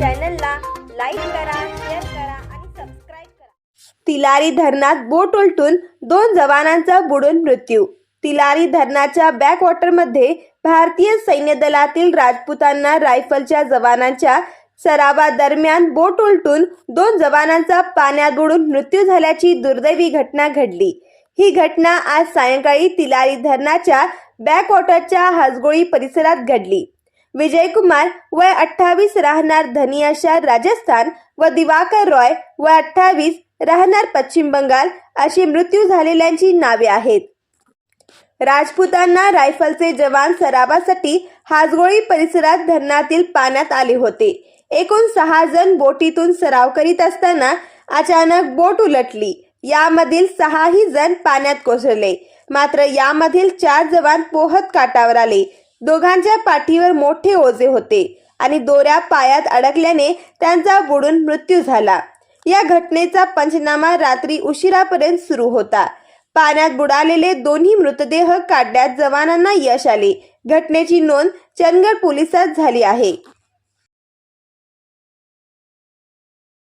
चॅनलला लाईक करा शेअर करा आणि सबस्क्राईब करा. तिलारी धरणात बोट उलटून दोन जवानांचा बुडून मृत्यू. तिलारी धरणाच्या बॅकवॉटरमध्ये भारतीय सैन्य दलातील राजपुतांना रायफलच्या जवानांच्या सरावादरम्यान बोट उलटून दोन जवानांचा पाण्यात बुडून मृत्यू झाल्याची दुर्दैवी घटना घडली. ही घटना आज सायंकाळी तिलारी धरणाच्या बॅकवॉटरच्या हासगोळी परिसरात घडली. विजयकुमार वय अठ्ठावीस राहणार धनियाशा राजस्थान व दिवाकर रॉय वय अठ्ठावीस राहणार पश्चिम बंगाल अशी मृत्यू झालेल्यांची नावे आहेत. राजपुतांना रायफलचे जवान सरावासाठी हासगोळी परिसरात धरणातील पाण्यात आले होते. एकूण सहा जण बोटीतून सराव करीत असताना अचानक बोट उलटली. यामधील सहाही जण पाण्यात कोसळले. मात्र यामधील चार जवान पोहत काठावर आले. दोघांच्या पाठीवर मोठे ओझे होते आणि दोऱ्या पायात अडकल्याने त्यांचा बुडून मृत्यू झाला. या घटनेचा पंचनामा रात्री उशिरापर्यंत सुरू होता. पाण्यात बुडालेले दोन्ही मृतदेह काढण्यात जवानांना यश आले. घटनेची नोंद चंदगड पोलिसात झाली आहे.